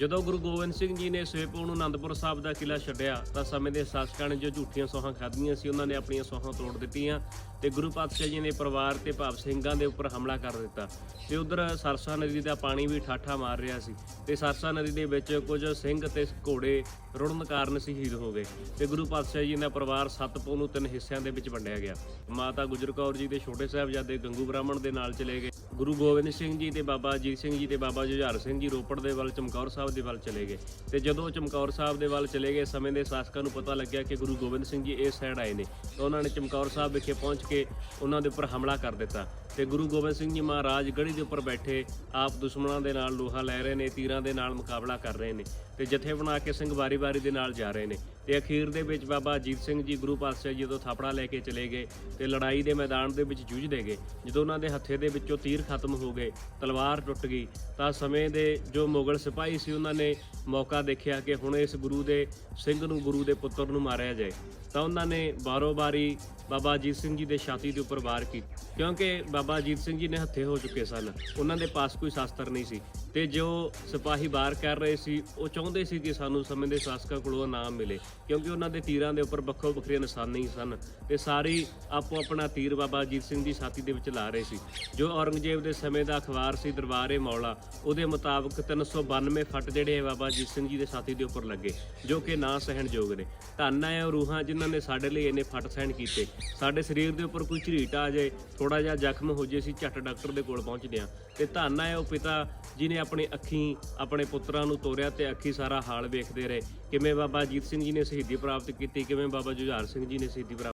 ਜਦੋਂ ਗੁਰੂ ਗੋਬਿੰਦ ਸਿੰਘ ਜੀ ਨੇ ਸਵੇਪੋ ਨੂੰ ਆਨੰਦਪੁਰ ਸਾਹਿਬ ਦਾ ਕਿਲਾ ਛੱਡਿਆ, ਤਾਂ ਸਮੇਂ ਦੇ ਸ਼ਾਸਕਾਂ ਨੇ ਜੋ ਝੂਠੀਆਂ ਸੋਹਾਂ ਖਾਧੀਆਂ ਸੀ, ਉਹਨਾਂ ਨੇ ਆਪਣੀਆਂ ਸੋਹਾਂ ਤੋੜ ਦਿੱਤੀਆਂ ਤੇ ਗੁਰੂ ਪਾਤਸ਼ਾਹ ਜੀ ਨੇ ਪਰਿਵਾਰ ਤੇ ਭਾਵ ਸਿੰਘਾਂ ਦੇ ਉੱਪਰ ਹਮਲਾ ਕਰ ਦਿੱਤਾ ਤੇ ਉਧਰ ਸਰਸਾ ਨਦੀ ਦਾ ਪਾਣੀ ਵੀ ਠਾਠਾ ਮਾਰ ਰਿਹਾ ਸੀ ਤੇ ਸਰਸਾ ਨਦੀ ਦੇ ਵਿੱਚ ਕੁਝ ਸਿੰਘ ਤੇ ਘੋੜੇ ਰੁੜਨ ਕਾਰਨ ਸ਼ਹੀਦ ਹੋ ਗਏ ਤੇ ਗੁਰੂ ਪਾਤਸ਼ਾਹ ਜੀ ਦਾ ਪਰਿਵਾਰ ਸੱਤ ਪੋ ਨੂੰ ਤਿੰਨ ਹਿੱਸਿਆਂ ਦੇ ਵਿੱਚ ਵੰਡਿਆ ਗਿਆ। ਮਾਤਾ ਗੁਜਰ ਕੌਰ ਜੀ ਦੇ ਛੋਟੇ ਸਾਹਿਬਜ਼ਾਦੇ ਗੰਗੂ ਬ੍ਰਾਹਮਣ ਦੇ ਨਾਲ ਚਲੇ ਗਏ। ਗੁਰੂ ਗੋਬਿੰਦ ਸਿੰਘ ਜੀ ਤੇ ਬਾਬਾ ਅਜੀਤ ਸਿੰਘ ਜੀ ਤੇ ਬਾਬਾ ਜੁਝਾਰ ਸਿੰਘ ਜੀ ਰੋਪੜ ਦੇ ਵੱਲ ਚਮਕੌਰ ਸਾਹਿਬ ਦੇ ਵੱਲ ਚਲੇ ਗਏ। ਤੇ ਜਦੋਂ ਚਮਕੌਰ ਸਾਹਿਬ ਦੇ ਵੱਲ ਚਲੇ ਗਏ, ਸਮੇਂ ਦੇ ਸ਼ਾਸਕਾਂ ਨੂੰ ਪਤਾ ਲੱਗਿਆ ਕਿ ਗੁਰੂ ਗੋਬਿੰਦ ਸਿੰਘ ਜੀ ਇਸ ਸਾਈਡ ਆਏ ਨੇ। ਤਾਂ ਉਹਨਾਂ ਨੇ ਚਮਕੌਰ ਸਾਹਿਬ ਵਿਖੇ ਪਹੁੰਚ ਕੇ ਉਹਨਾਂ ਦੇ ਉੱਪਰ ਹਮਲਾ ਕਰ ਦਿੱਤਾ। ਤੇ ਗੁਰੂ ਗੋਬਿੰਦ ਸਿੰਘ ਜੀ ਮਹਾਰਾਜ ਗੜੀ ਦੇ ਉੱਪਰ ਬੈਠੇ, ਆਪ ਦੁਸ਼ਮਣਾਂ ਦੇ ਨਾਲ ਲੋਹਾ ਲੈ ਰਹੇ ਨੇ, ਤੀਰਾਂ ਦੇ ਨਾਲ ਮੁਕਾਬਲਾ ਕਰ ਰਹੇ ਨੇ ਤੇ ਜਥੇ ਬਣਾ ਕੇ ਸਿੰਘ ਵਾਰੀ-ਵਾਰੀ ਦੇ ਨਾਲ ਜਾ ਰਹੇ ਨੇ। ਤੇ ਅਖੀਰ ਦੇ ਵਿੱਚ ਬਾਬਾ ਅਜੀਤ ਸਿੰਘ ਜੀ ਗੁਰੂ ਪਾਤਸ਼ਾਹ ਜੀ ਜਦੋਂ ਥਾਪੜਾ ਲੈ ਕੇ ਚਲੇ ਗਏ ਤੇ ਲੜਾਈ ਦੇ ਮੈਦਾਨ ਦੇ ਵਿੱਚ ਜੂਝਦੇ ਗਏ। ਜਦੋਂ ਉਹਨਾਂ ਦੇ ਹੱਥੇ ਦੇ ਵਿੱਚੋਂ ਤੀਰ ਖਤਮ ਹੋ ਗਏ, ਤਲਵਾਰ ਟੁੱਟ ਗਈ, ਤਾਂ ਸਮੇਂ ਦੇ ਜੋ ਮੁਗਲ ਸਿਪਾਹੀ ਸੀ ਉਹਨਾਂ ਨੇ ਮੌਕਾ ਦੇਖਿਆ ਕਿ ਹੁਣ ਇਸ ਗੁਰੂ ਦੇ, ਸਿੰਘ ਨੂੰ ਗੁਰੂ ਦੇ ਪੁੱਤਰ ਨੂੰ ਮਾਰਿਆ ਜਾਏ। ਤਾਂ ਉਹਨਾਂ ਨੇ ਬਾਰੋ-ਬਾਰੀ ਬਾਬਾ ਅਜੀਤ ਸਿੰਘ ਜੀ ਦੇ ਛਾਤੀ ਦੇ ਉੱਪਰ ਵਾਰ ਕੀਤੀ। ਕਿਉਂਕਿ ਬਾਬਾ ਅਜੀਤ ਸਿੰਘ ਜੀ ਨੇ ਹੱਥੇ ਹੋ ਚੁੱਕੇ ਸਨ। ਉਹਨਾਂ ਦੇ ਪਾਸ ਕੋਈ ਸ਼ਾਸਤਰ ਨਹੀਂ ਸੀ। ਤੇ ਜੋ ਸਿਪਾਹੀ ਬਾਹਰ ਕਰ ਰਹੇ ਸੀ, ਉਹ ਚਾਹੁੰਦੇ ਸੀ ਕਿ ਸਾਨੂੰ ਸਮੇਂ ਦੇ ਸ਼ਾਸਕਾਂ ਕੋਲੋਂ ਨਾਮ ਮਿਲੇ, ਕਿਉਂਕਿ ਉਹਨਾਂ ਦੇ ਤੀਰਾਂ ਦੇ ਉੱਪਰ ਵੱਖੋ ਵੱਖਰੇ ਨਿਸ਼ਾਨੇ ਸਨ ਤੇ ਸਾਰੀ ਆਪੋ ਆਪਣਾ ਤੀਰ ਬਾਬਾ ਅਜੀਤ ਸਿੰਘ ਦੀ ਛਾਤੀ ਦੇ ਵਿੱਚ ਲਾ ਰਹੇ ਸੀ। ਜੋ ਔਰੰਗਜ਼ੇਬ ਦੇ ਸਮੇਂ ਦਾ ਅਖਬਾਰ ਸੀ, ਦਰਬਾਰੇ ਮੌਲਾ, ਉਹਦੇ ਮੁਤਾਬਕ 392 ਫੱਟ ਜਿਹੜੇ ਬਾਬਾ ਅਜੀਤ ਸਿੰਘ ਜੀ ਦੇ ਛਾਤੀ ਦੇ ਉੱਪਰ ਲੱਗੇ, ਜੋ ਕਿ ਨਾ ਸਹਿਣਯੋਗ ਨੇ। ਧੰਨ ਹੈ ਉਹ ਰੂਹਾਂ ਜਿਨ੍ਹਾਂ ਨੇ ਸਾਡੇ ਲਈ ਇੰਨੇ ਫੱਟ ਸਹਿਣ ਕੀਤੇ। ਸਾਡੇ ਸਰੀਰ ਦੇ ਉੱਪਰ ਕੋਈ ਝਰੀਟ ਆ ਜਾਏ ਥੋੜਾ ਜਿਹਾ ਜ਼ਖਮ ਹੋ ਜੇ ਸੀ ਝੱਟ ਡਾਕਟਰ ਦੇ ਕੋਲ ਪਹੁੰਚਦੇ ਹਾਂ। ਤੇ ਧੰਨ ਹੈ ਉਹ ਪਿਤਾ, ਜਿਨੇ ਆਪਣੀ ਅੱਖੀਂ, ਆਪਣੇ ਪੁੱਤਰਾਂ ਨੂੰ ਤੋਰਿਆ ਤੇ ਅੱਖੀ ਸਾਰਾ ਹਾਲ ਵੇਖਦੇ ਰਹੇ। ਕਿਵੇਂ ਬਾਬਾ ਅਜੀਤ ਸਿੰਘ ਜੀ ਨੇ ਸ਼ਹੀਦੀ ਪ੍ਰਾਪਤ ਕੀਤੀ, ਕਿਵੇਂ ਬਾਬਾ ਜੁਝਾਰ ਸਿੰਘ ਜੀ ਨੇ ਸ਼ਹੀਦੀ ਪ੍ਰਾਪਤ